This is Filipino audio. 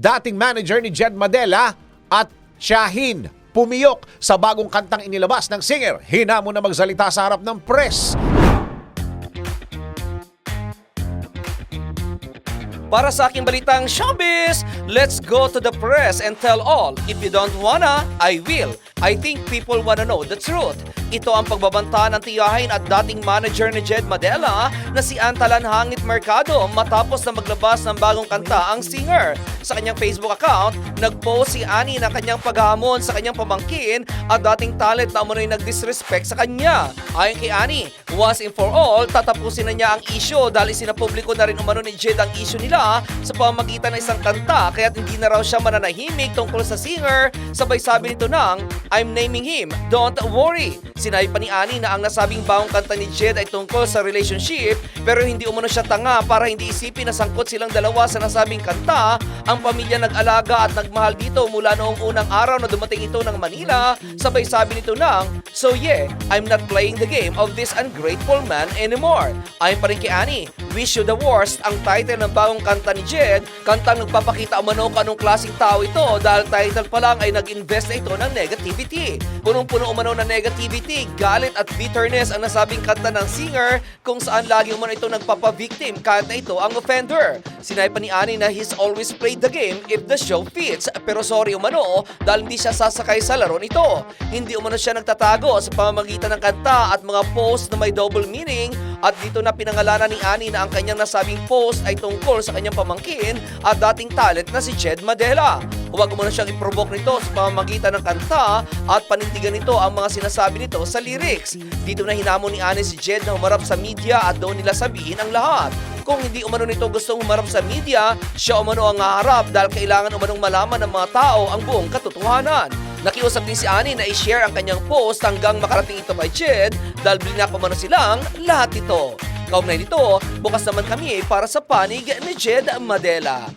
dating manager ni Jed Madela at Shahin pumiyok sa bagong kantang inilabas ng singer. Hinamon na magsalita sa harap ng press. Para sa aking balitang showbiz, let's go to the press and tell all. If you don't wanna, I will. I think people wanna know the truth. Ito ang pagbabanta ng tiyahin at dating manager ni Jed Madela na si Antalan Hangit Mercado matapos na maglabas ng bagong kanta ang singer. Sa kanyang Facebook account, nag-post si Ani ng kanyang paghamon sa kanyang pamangkin at dating talent na umunoy nag-disrespect sa kanya. Ayon kay Ani, once and for all, tatapusin na niya ang issue dahil sinapubliko na rin umano ni Jed ang issue nila sa pamagitan ng isang kanta kaya hindi na raw siya mananahimik tungkol sa singer. Sabay sabi nito ng, I'm naming him, don't worry. Sinabi pa ni Ani na ang nasabing bagong kanta ni Jed ay tungkol sa relationship pero hindi umano siya tanga para hindi isipin na sangkot silang dalawa sa nasabing kanta. Ang pamilya nag-alaga at nagmahal dito mula noong unang araw na dumating ito ng Manila. Sabay sabi nito ng, So yeah, I'm not playing the game of this ungrateful man anymore. Ayon pa rin kay Ani, Wish You the Worst ang title ng bagong kanta ni Jed. Kantang nagpapakita umano kung anong klaseng tao ito dahil title pa lang ay nag-invest na ito ng negativity. Punong-puno umano ng negativity, galit at bitterness ang nasabing kanta ng singer kung saan lagi umano ito nagpapa-victim kahit na ito ang offender. Sinabi pa ni Ani na he's always played the game if the show fits pero sorry umano dahil hindi siya sasakay sa laro nito. Hindi umano siya nagtatago sa pamamagitan ng kanta at mga post na may double meaning at dito na pinangalanan ni Ani na ang kanyang nasabing post ay tungkol sa kanyang pamangkin at dating talent na si Jed Madela. Huwag mo na siyang i-provoke nito sa pamamagitan ng kanta at panindigan nito ang mga sinasabi nito sa lyrics. Dito na hinamon ni Ani si Jed na humarap sa media at doon nila sabihin ang lahat. Kung hindi umano nito gustong humarap sa media, siya umano ang haharap dahil kailangan umanong malaman ng mga tao ang buong katotohanan. Nakiusap din si Ani na i-share ang kanyang post hanggang makarating ito kay Jed dahil blinak umano silang lahat ito. Kaugnay nito, bukas naman kami para sa panig ni Jed Madela.